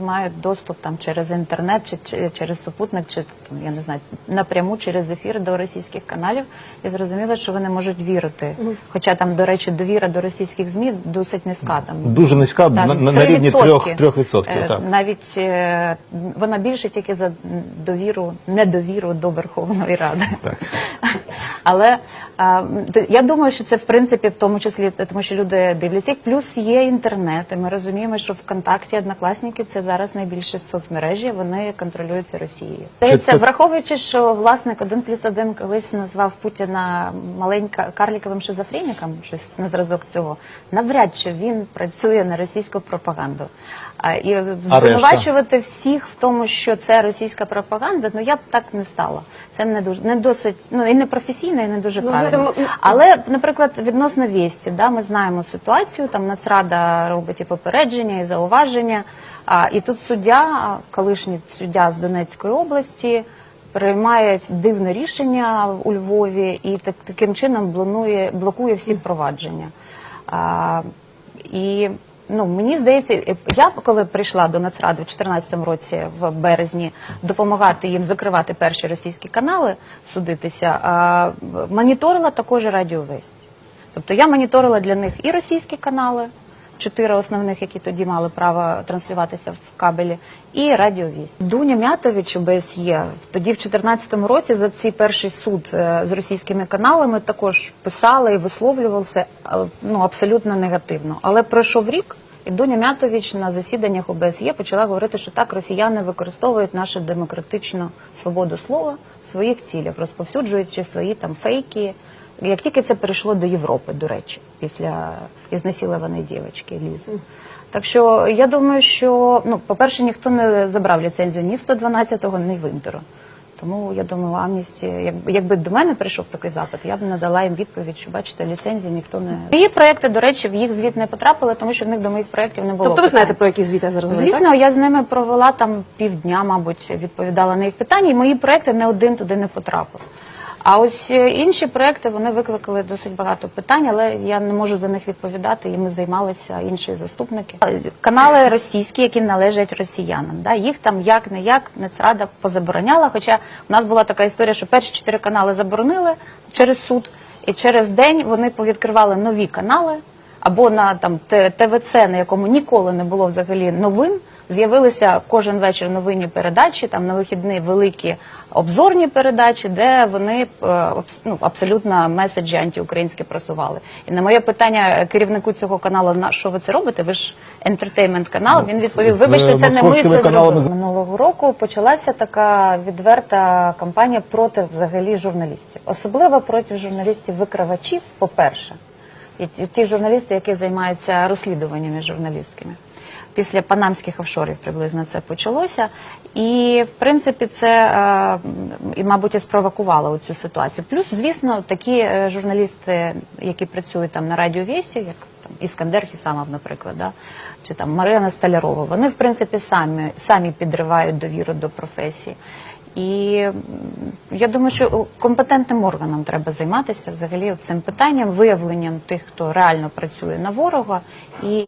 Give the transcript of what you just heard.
мають доступ там через інтернет чи, чи через супутник, чи там, я не знаю, напряму через ефір до російських каналів. І зрозуміло, що вони можуть вірити. Хоча там, до речі, довіра до російських змі досить низька. Там Дуже низька, на, на, на рівні 3%. 3%. 3% Е, так. Навіть е, вона більше тільки за довіру, недовіру до Верховної Ради. Так. Але я думаю, що це в принципі в тому числі тому, що люди дивляться. Плюс є інтернет. І ми розуміємо, що ВКонтакті однокласники це зараз найбільші соцмережі. Вони контролюються Росією. Це- враховуючи, що власник один плюс один колись назвав Путіна маленька карліковим шизофреніком, щось на зразок цього. Навряд чи він працює на російську пропаганду. І звинувачувати всіх в тому, що це російська пропаганда, ну я б так не стала. Це не дуже не досить, ну і не професійно, і не дуже Ну, правильно. М- Але, наприклад, відносно вісті, да, ми знаємо ситуацію. Там Нацрада робить і попередження, і зауваження. А, і тут суддя, колишній суддя з Донецької області. Приймає дивне рішення у Львові і так, таким чином блокує, блокує всі провадження. А, і ну мені здається, я коли прийшла до Нацради в 2014 році в березні допомагати їм закривати перші російські канали, судитися, а, моніторила також радіовесть. Тобто я моніторила для них і російські канали, чотири основних, які тоді мали право транслюватися в кабелі, і радіовість. Дуня Мятович ОБСЄ тоді в 2014 році за цей перший суд е, з російськими каналами також писала і висловлювався е, ну абсолютно негативно. Але пройшов рік. І Дуня Мятович на засіданнях ОБСЄ почала говорити, що так росіяни використовують нашу демократичну свободу слова в своїх цілях, розповсюджуючи свої там фейки. Як тільки це перейшло до Європи, до речі, після ізнасилованої дівчинки Лізи. Так що я думаю, що ну, по-перше, ніхто не забрав ліцензію ні в 112-го, ні в Інтеру. Тому я думаю, Амністі, як, якби до мене прийшов такий запит, я б надала їм відповідь, що бачите, ліцензії ніхто не її проекти, до речі, в їх звіт не потрапили, тому що в них до моїх проєктів не було. Тобто ви знаєте, про які звіти зараз говорю, так? Звісно, я з ними провела там півдня, мабуть, відповідала на їх питання, і мої проекти не один туди не потрапив. А ось е, інші проекти вони викликали досить багато питань, але я не можу за них відповідати. І ми займалися інші заступники. Канали російські, які належать росіянам. Да, їх там як не як Нацрада позабороняла. Хоча в нас була така історія, що перші чотири канали заборонили через суд, і через день вони повідкривали нові канали або на там ТВЦ, на якому ніколи не було взагалі новин. З'явилися кожен вечір новинні передачі, там на вихідні великі обзорні передачі, де вони е, ну, абсолютно меседжі антиукраїнські просували. І на моє питання керівнику цього каналу, на що ви це робите? Ви ж ентертеймент канал. Він відповів: Вибачте, це не ми це каналами зробили. Минулого року почалася така відверта кампанія проти взагалі журналістів, особливо проти журналістів-викривачів. По перше, і ті журналісти, які займаються розслідуваннями журналістськими. Після панамських офшорів приблизно це почалося, і в принципі це е, і, мабуть, і спровокувало цю ситуацію. Плюс, звісно, такі е, журналісти, які працюють там на радіовісті, як там Іскандер Хісамов, наприклад, да, чи там Марина Столярова, вони в принципі самі самі підривають довіру до професії. І я думаю, що компетентним органам треба займатися взагалі цим питанням, виявленням тих, хто реально працює на ворога і.